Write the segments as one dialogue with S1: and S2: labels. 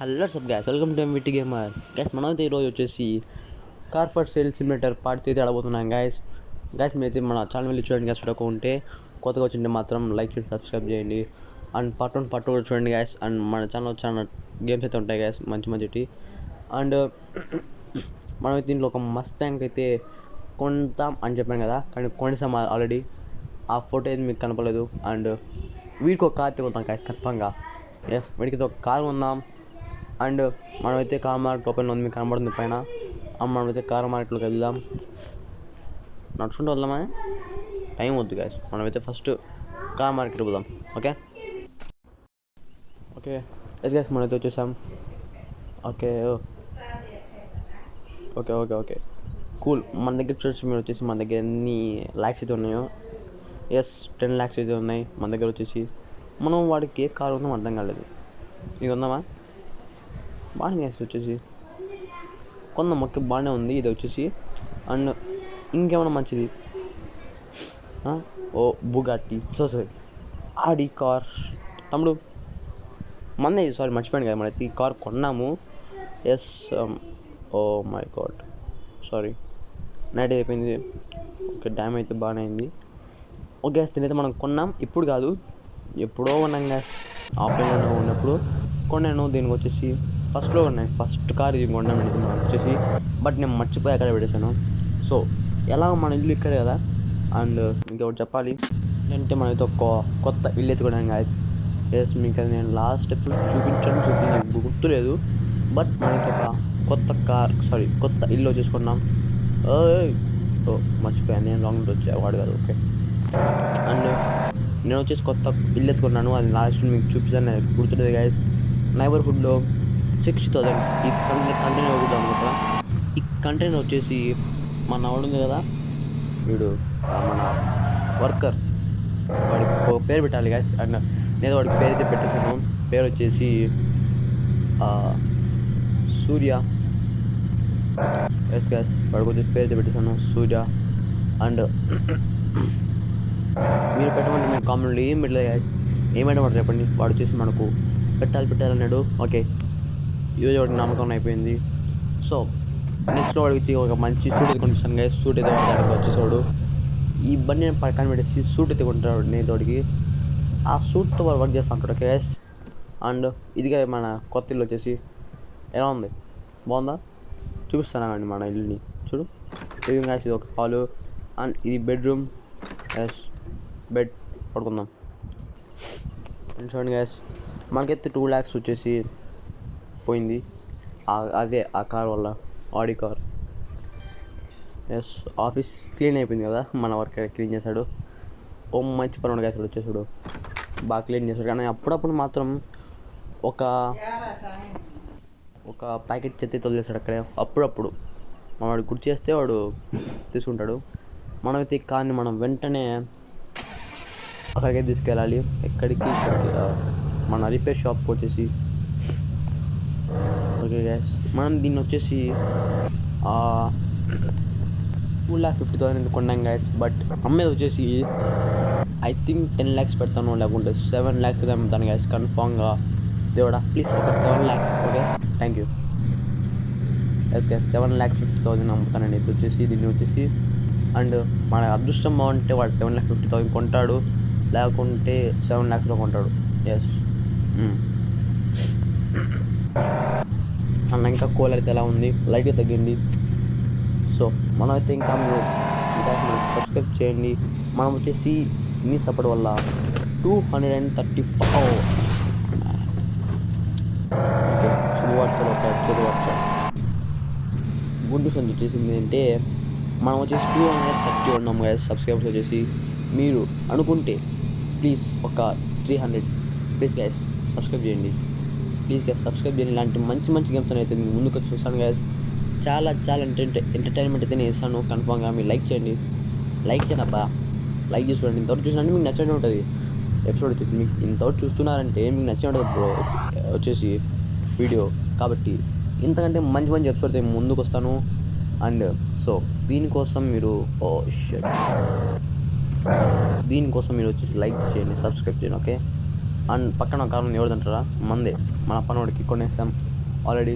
S1: Hello sub guys welcome to MVT gamer guys మనమైతే ఈరోజు వచ్చేసి car for sale simulator part అయితే ఆడబోతున్నాం గ్యాస్ గ్యాస్ మీరైతే మన ఛానల్ వెళ్ళి చూడండి గ్యాస్ చూడక ఉంటే కొత్తగా వచ్చింటే మాత్రం లైక్ చేసి సబ్స్క్రైబ్ చేయండి. And part one part two కూడా చూడండి గ్యాస్ అండ్ మన ఛానల్ చాలా గేమ్స్ అయితే ఉంటాయి గ్యాస్ మంచి మంచిటి అండ్ మనం అయితే దీంట్లో ఒక మస్ట్ ట్యాంక్ అయితే కొంటాం అని చెప్పాను కదా కానీ కొనేసాం ఆల్రెడీ ఆ ఫోటో అయితే మీకు కనపడలేదు. అండ్ వీడికి ఒక కార్ కొంటాం గ్యాస్ కన్ఫామ్గా ఎస్ వీడికి ఒక కార్ కొందాం. అండ్ మనమైతే కార్ మార్కెట్ ఓపెన్ ఉంది మీకు కనబడుతుంది పైన. మనమైతే కార్ మార్కెట్లోకి వెళ్దాం. నడుచుకుంటూ వెళ్దామా? టైం వద్దు గాయస్ మనమైతే ఫస్ట్ కార్ మార్కెట్ పోదాం ఓకే? ఓకే. ఎస్ గాయస్ మనమైతే వచ్చేసాం. Okay okay okay okay. Cool. మన దగ్గర చూడొచ్చు మీరు వచ్చేసి మన దగ్గర ఎన్ని ల్యాక్స్ అయితే ఉన్నాయో. ఎస్ టెన్ ల్యాక్స్ అయితే ఉన్నాయి మన దగ్గర వచ్చేసి. మనం వాడికి ఏ కార్ ఉందో అర్థం కాలేదు. ఇది ఉందామా బాగానే చేసి వచ్చేసి. కొన్న మొక్క బాగానే ఉంది ఇది వచ్చేసి. అండ్ ఇంకేమైనా మంచిది? ఓ Bugatti. So sorry Audi car. తమ్ముడు మందే సారీ మర్చిపోయాను కదా మనైతే ఈ కార్ కొన్నాము. Yes oh my god sorry night అయిపోయింది. ఓకే డ్యామ్ అయితే బాగానే అయింది. ఓకే గ్యాస్ దీనైతే మనం కొన్నాం. ఇప్పుడు కాదు ఎప్పుడో కొన్నాం గ్యాస్ ఆఫ్లైన్లో ఉన్నప్పుడు కొన్నాను. దీనికి వచ్చేసి ఫస్ట్లో ఉన్నాయి. ఫస్ట్ కార్ ఇది కొన్నాను ఇది వచ్చేసి బట్ నేను మర్చిపోయి అక్కడ పెట్టేశాను. సో ఎలా మన ఇల్లు ఇక్కడే కదా. అండ్ ఇంకొకటి చెప్పాలి. ఏంటంటే మనమైతే ఒక కొత్త ఇల్లు ఎత్తుకున్నాం గాయస్ ఎస్ మీకు అది నేను లాస్ట్ ఎపిసోడ్ చూపించాను. చూపించాను గుర్తులేదు. బట్ మనకి ఒక కొత్త కార్ సారీ కొత్త ఇల్లు వచ్చేసుకున్నాం ఓ మర్చిపోయాను. నేను రాంగ్ వచ్చా వాడు కాదు. ఓకే అండ్ నేను వచ్చేసి కొత్త ఇల్లు ఎత్తుకున్నాను. అది లాస్ట్ మీకు చూపించాను గుర్తులేదు గాయస్ నైబర్హుడ్లో సిక్స్టీ థౌసండ్ ఈ కంటెంట్ కంటైనర్ అవుతాం కదా ఈ కంటైనర్ వచ్చేసి మన ఆవిడ ఉంది కదా? వీడు మన వర్కర్ వాడికి పేరు పెట్టాలి గైస్ అండ్ నేను వాడికి పేరు అయితే పెట్టేశాను. పేరు వచ్చేసి సూర్య. ఎస్ గ్యాస్ వాడికి వచ్చేసి పేరు అయితే పెట్టేశాను. సూర్య అండ్ మీరు పెట్టమంటే మేము కామెంట్లో ఏం పెట్టలేదు గాయస్ ఏం వాడు చెప్పండి? వాడు వచ్చేసి మనకు పెట్టాలి పెట్టాలన్నాడు ఓకే ఈరోజు ఒకటి నమ్మకం అయిపోయింది. సో నెక్స్ట్ వాడికి ఒక మంచి సూట్ అయితే కొనిపిస్తాను కదా సూట్ అయితే వాడికి వచ్చేసాడు ఈ బండి నేను పక్కన పెట్టేసి సూట్ అయితే కొంటాడు నేను తోడికి ఆ సూట్తో వాడు వర్క్ చేస్తా ఉంటాడు గ్యాస్ అండ్ ఇదిగా మన కొత్త ఇల్లు వచ్చేసి. ఎలా ఉంది? బాగుందా? చూపిస్తాను అండి మన ఇల్లుని. చూడు. ఇది గ్యాస్ ఇది ఒక హాలు. అండ్ ఇది బెడ్రూమ్ ఎస్ బెడ్ పడుకుందాం. చూడండి గ్యాస్ మనకైతే టూ ల్యాక్స్ వచ్చేసి పోయింది. అదే ఆ కార్ వల్ల Audi car. Yes office clean అయిపోయింది కదా మన వర్క్ క్లీన్ చేశాడు. ఓ మంచి పని గ్యాస్ వచ్చేసాడు. బాగా క్లీన్ చేశాడు. కానీ అప్పుడప్పుడు మాత్రం ఒక ఒక ప్యాకెట్ చెత్త తొలిచేస్తాడు అక్కడే. అప్పుడప్పుడు మనం వాడు గుర్తు చేస్తే వాడు తీసుకుంటాడు. మనమైతే ఈ కార్ని మనం వెంటనే అక్కడికే తీసుకెళ్ళాలి. ఎక్కడికి మన రిపేర్ షాప్కి వచ్చేసి ఓకే గ్యాస్ మనం దీన్ని వచ్చేసి టూ ల్యాక్ ఫిఫ్టీ థౌసండ్ కొన్నాం గ్యాస్ బట్ అమ్మేది వచ్చేసి ఐ థింక్ టెన్ ల్యాక్స్ పెడతాను లేకుంటే సెవెన్ ల్యాక్స్ కదా అమ్ముతాను గ్యాస్ కన్ఫామ్గా దేవుడా ప్లీజ్ ఒక seven lakhs okay thank you yes guys seven lakhs fifty thousand అమ్ముతానండి ఇది వచ్చేసి దీన్ని వచ్చేసి అండ్ మన అదృష్టం బాగుంటే వాడు సెవెన్ ల్యాక్స్ ఫిఫ్టీ థౌసండ్ కొంటాడు లేకుంటే సెవెన్ ల్యాక్స్లో కొంటాడు ఎస్ అండ్ ఇంకా కోల్ అయితే ఎలా ఉంది? లైట్గా తగ్గింది. సో మనం అయితే ఇంకా మీరు ఇంకా సబ్స్క్రైబ్ చేయండి. మనం వచ్చేసి మీ సపోర్ట్ వల్ల two hundred and thirty five okay శుభవార్తలు ఒక శుభవార్త గుడ్ న్యూస్ వచ్చేసింది అంటే మనం వచ్చేసి టూ హండ్రెడ్ థర్టీ ఉన్నాం కదా సబ్స్క్రైబర్స్ వచ్చేసి. మీరు అనుకుంటే ప్లీజ్ ఒక three hundred please guys subscribe చేయండి. ప్లీజ్ గ్యాస్ సబ్స్క్రైబ్ చేయండి. ఇలాంటి మంచి మంచి గేమ్స్ అయితే మీ ముందుకు వచ్చి చూస్తాను గ్యాస్ చాలా చాలా ఎంటర్టై ఎంటర్టైన్మెంట్ అయితే నేను ఇస్తాను కన్ఫామ్గా మీరు లైక్ చేయండి. లైక్ చేయండి అబ్బా. లైక్ చేసి చూడండి ఇంతవరకు చూసినట్టు మీకు నచ్చడం ఉంటుంది. ఎపిసోడ్ వచ్చేసి మీకు ఇంతవరకు చూస్తున్నారంటే మీకు నచ్చడం ఉంటుంది బ్రో వచ్చేసి వీడియో కాబట్టి ఇంతకంటే మంచి మంచి ఎపిసోడ్ అయితే ముందుకు వస్తాను. అండ్ సో దీనికోసం మీరు oh ఓ షట్ దీనికోసం మీరు వచ్చేసి లైక్ చేయండి సబ్స్క్రైబ్ చేయండి ఓకే అండ్ పక్కన ఒక కారు ఉంది ఎవరిదంటారా మందే. మన పనోడికి కొనేసాం. ఆల్రెడీ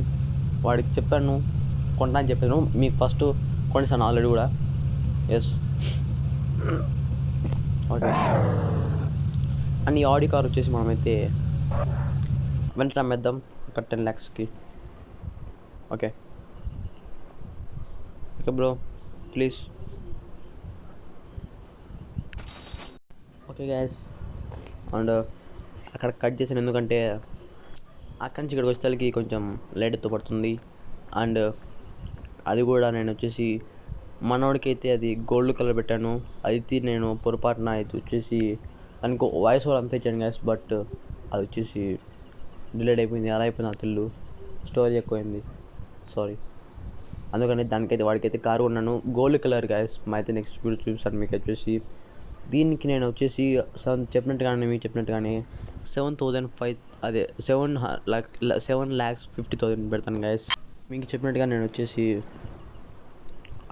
S1: వాడికి చెప్పాను కొంటా అని చెప్పాను. మీకు ఫస్ట్ కొనేసాను ఆల్రెడీ కూడా. ఎస్ ఓకే అండ్ ఈ ఆడి కార్ వచ్చేసి మనమైతే వెంటనే అమ్మేద్దాం. ఒక ten ల్యాక్స్కి okay okay bro please okay guys and అక్కడ కట్ చేసాను ఎందుకంటే అక్కడి నుంచి ఇక్కడికి వచ్చేసరికి కొంచెం లేట్ ఎత్తు పడుతుంది. అండ్ అది కూడా నేను వచ్చేసి మనోడికి అయితే అది గోల్డ్ కలర్ పెట్టాను. అయితే నేను పొరపాటున అయితే వచ్చేసి అనుకో వాయిస్ ఓవర్ అంతా ఇచ్చాను గ్యాస్ బట్ అది వచ్చేసి డిలేట్ అయిపోయింది. అలా అయిపోయింది నాకు తెల్లు స్టోరీ ఎక్కువైంది. సారీ అందుకని దానికైతే వాడికైతే కారు ఉన్నాను గోల్డ్ కలర్ గ్యాస్ మా అయితే నెక్స్ట్ వీడియో చూపిస్తాను. మీకు వచ్చేసి దీనికి నేను వచ్చేసి సెవెన్ చెప్పినట్టుగానే మీకు చెప్పినట్టుగానే సెవెన్ థౌజండ్ ఫైవ్ అదే seven lakh seven lakhs fifty thousand పెడతాను గైస్ మీకు చెప్పినట్టుగా నేను వచ్చేసి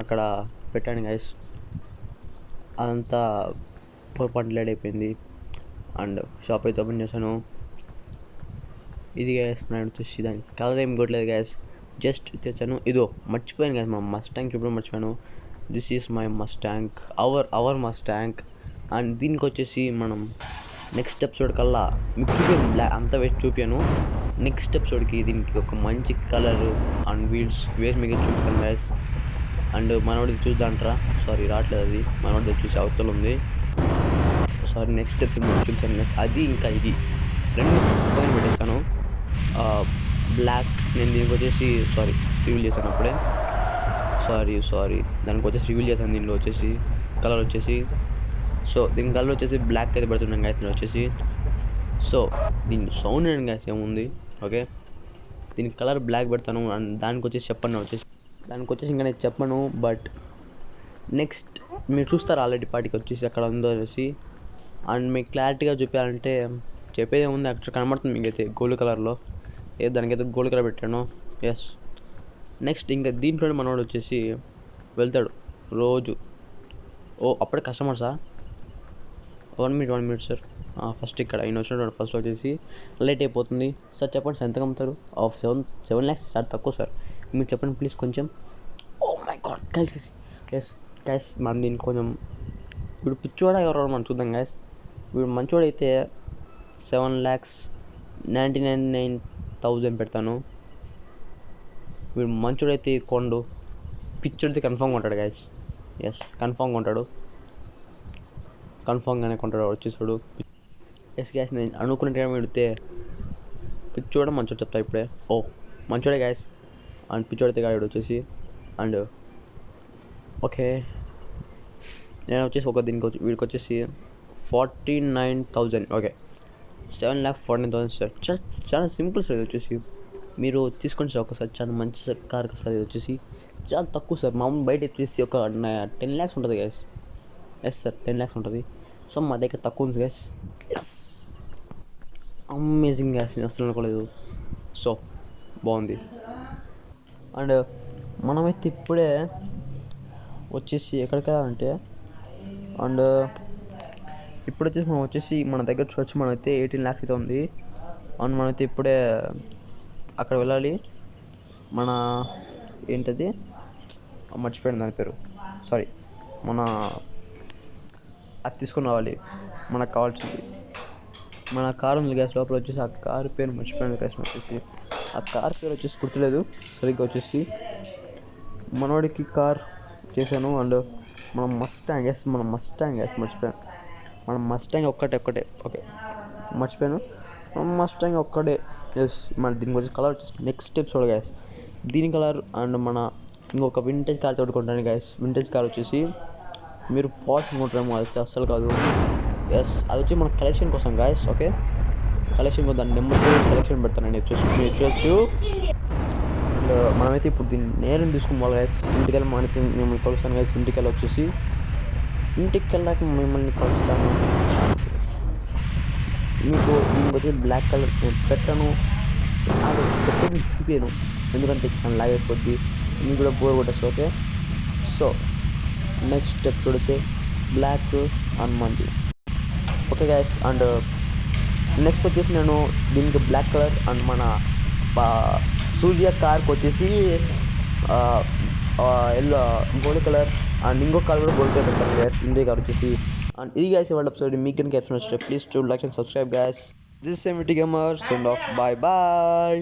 S1: అక్కడ పెట్టాను గైస్ అదంతా పొరపాటు లేట్ అయిపోయింది. అండ్ షాప్ అయితే ఓపెన్ చేశాను. ఇది గ్యాస్ నేను వచ్చేసి దాని కలర్ ఏం కొట్టలేదు గ్యాస్ జస్ట్ తెచ్చాను. ఇదో మర్చిపోయాను గ్యాస్ మా మస్టాంక్ చూపడం మర్చిపోయాను. This is my Mustang our our Mustang and దీనికి వచ్చేసి మనం నెక్స్ట్ ఎపిసోడ్ కల్లా మీకు చూపాను బ్లాక్ అంతా వేసి చూపాను నెక్స్ట్ ఎపిసోడ్కి దీనికి ఒక మంచి కలర్ అండ్ వీల్స్ వేసి మీకు చూపుతాను గ్యాస్ అండ్ మనోడి చూద్దాంట్రా. సారీ రావట్లేదు అది. మనోడి వచ్చేసి అవతల ఉంది. సారీ నెక్స్ట్ ఎపిసోడ్ మీకు చూపిస్తాను గ్యాస్ అది ఇంకా ఇది. రెండు పక్కన పెట్టేస్తాను. బ్లాక్ నేను దీనికి వచ్చేసి సారీ రివీల్ చేశాను అప్పుడే. సారీ సారీ దానికి వచ్చేసి రివీల్ చేశాను దీనిలో వచ్చేసి. కలర్ వచ్చేసి. సో దీని కలర్ వచ్చేసి బ్లాక్ అయితే పెడుతున్నాం గ్యాస్ నేను వచ్చేసి సో దీని సౌండ్ అండ్ గ్యాస్ ఏముంది? ఓకే దీని కలర్ బ్లాక్ పెడతాను అండ్ దానికి వచ్చేసి చెప్పను వచ్చేసి దానికి వచ్చేసి ఇంకా నేను చెప్పను బట్ నెక్స్ట్ మీరు చూస్తారు ఆల్రెడీ పార్టీకి వచ్చేసి అక్కడ ఉందో అనేసి? అండ్ మీకు క్లారిటీగా చూపించాలంటే చెప్పేది ఏముంది? యాక్చువల్ కనబడుతుంది మీకైతే గోల్డ్ కలర్లో ఏ దానికైతే గోల్డ్ కలర్ పెట్టాను. ఎస్ నెక్స్ట్ ఇంకా దీంట్లోనే మనోడు వచ్చేసి వెళ్తాడు రోజు. ఓ అప్పుడే కస్టమర్సా one minute one minute sir. First ఇక్కడ ఆయన వచ్చినటువంటి ఫస్ట్ వచ్చేసి లేట్ అయిపోతుంది. సార్ చెప్పండి సార్ ఎంత అమ్ముతారు ఆఫ్ సెవెన్ సెవెన్ ల్యాక్స్ సార్ తక్కువ సార్. మీరు చెప్పండి ప్లీజ్ కొంచెం. ఓ my god guys cash yes cash మన దీన్ని కొంచెం వీడు పిచ్చోడా ఎవరో మనం చూద్దాం గైస్ వీడు మంచోడైతే seven lakhs ninety nine nine thousand పెడతాను. వీడు మంచోడైతే కొండు పిచ్చోడైతే కన్ఫామ్గా ఉంటాడు గైస్ ఎస్ కన్ఫామ్గా ఉంటాడు కన్ఫామ్గానే కొంటాడు వచ్చేసాడు. ఎస్ గ్యాస్ నేను టైం పెడితే పిచ్చోడ మంచోడు చెప్తా ఇప్పుడే. ఓ మంచోడే గ్యాస్. అండ్ పిచ్చోడైతే గాడు వచ్చేసి అండ్ ఓకే. నేను వచ్చేసి ఒక దీనికి వచ్చి వీడికి వచ్చేసి forty nine thousand okay. Seven lakh forty nine thousand sir. చాలా చాలా సింపుల్ సార్ ఇది వచ్చేసి. మీరు తీసుకోండి సార్ ఒకసారి చాలా మంచి కార్ సార్ ఇది వచ్చేసి. చాలా తక్కువ సార్. మామూలు బయట వచ్చేసి ఒక టెన్ ల్యాక్స్ ఉంటుంది guys. Yes sir ten lakhs ఉంటుంది సో మా దగ్గర తక్కువ ఉంది గ్యాస్ ఎస్ అమేజింగ్ గ్యాస్ నేను అసలు అనుకోలేదు సో బాగుంది అండ్ మనమైతే ఇప్పుడే వచ్చేసి ఎక్కడికి వెళ్ళాలంటే అండ్ uh, ఇప్పుడు వచ్చేసి మనం వచ్చేసి మన దగ్గర చూడొచ్చు. మనమైతే ఎయిటీన్ ల్యాక్స్ అయితే ఉంది. అండ్ మనమైతే ఇప్పుడే అక్కడ వెళ్ళాలి. మన ఏంటది? మర్చిపోయాను దాని పేరు. సారీ మన అది తీసుకుని రావాలి. మనకు కావాల్సింది. మన కారు ఉంది గ్యాస్ లోపల వచ్చేసి ఆ కారు పేరు మర్చిపోయాను గ్యాస్ వచ్చేసి. ఆ కార్ పేరు వచ్చేసి గుర్తులేదు సరిగ్గా వచ్చేసి. మనవాడికి కార్ చేశాను అండ్ మనం మస్టాంగ్ గ్యాస్ మనం మస్టాంగ్ గ్యాస్ మర్చిపోయాను. మనం మస్టాంగ్ ఒక్కటే ఒక్కటే ఓకే. మర్చిపోయాను. మన మస్టాంగ్ ఒక్కటే ఎస్ మన దీనికి గురించి కలర్ వచ్చేసి నెక్స్ట్ స్టెప్స్ చూడ గ్యాస్ దీని కలర్ అండ్ మన ఇంకొక వింటేజ్ కార్ తోడుకుంటాను గ్యాస్ వింటేజ్ కార్ వచ్చేసి మీరు పాష్ అనుకుంటారేమో అది వచ్చి అస్సలు కాదు. ఎస్ అది వచ్చి మన కలెక్షన్ కోసం గాయస్ ఓకే కలెక్షన్ కోసం దాని నెంబర్ కలెక్షన్ పెడతానండి చూసి మీరు చూడొచ్చు. మనమైతే ఇప్పుడు దీన్ని నేరం తీసుకోవాలి గాయస్ ఇంటికి వెళ్ళి మనైతే మిమ్మల్ని కలుస్తాను గాయస్ ఇంటికి వెళ్ళి వచ్చేసి ఇంటికి వెళ్ళాక మిమ్మల్ని కలుస్తాను. మీకు దీనికి వచ్చి బ్లాక్ కలర్ పెట్టను. అది పెట్టేది చూపాను ఎందుకంటే చాలా లాగ్ అయిపోద్ది. మీకు కూడా బోర్ కొట్టేసి ఓకే సో నెక్స్ట్ స్టెప్ చూడితే బ్లాక్ హనుమంతి ఓకే గ్యాస్ అండ్ నెక్స్ట్ వచ్చేసి నేను దీనికి బ్లాక్ కలర్ అండ్ మన సూర్య కార్కి వచ్చేసి ఎల్లో గోల్డ్ కలర్ అండ్ ఇంకో కలర్ కూడా గోల్డ్ కలర్ పెడతాను గ్యాస్ ఇండియా గారు వచ్చేసి. అండ్ ఇది గ్యాస్ ఇవాళ ఎపిసోడ్ మీకు కనుక episode please to like and subscribe guys this సెమిటీ gamer send off bye bye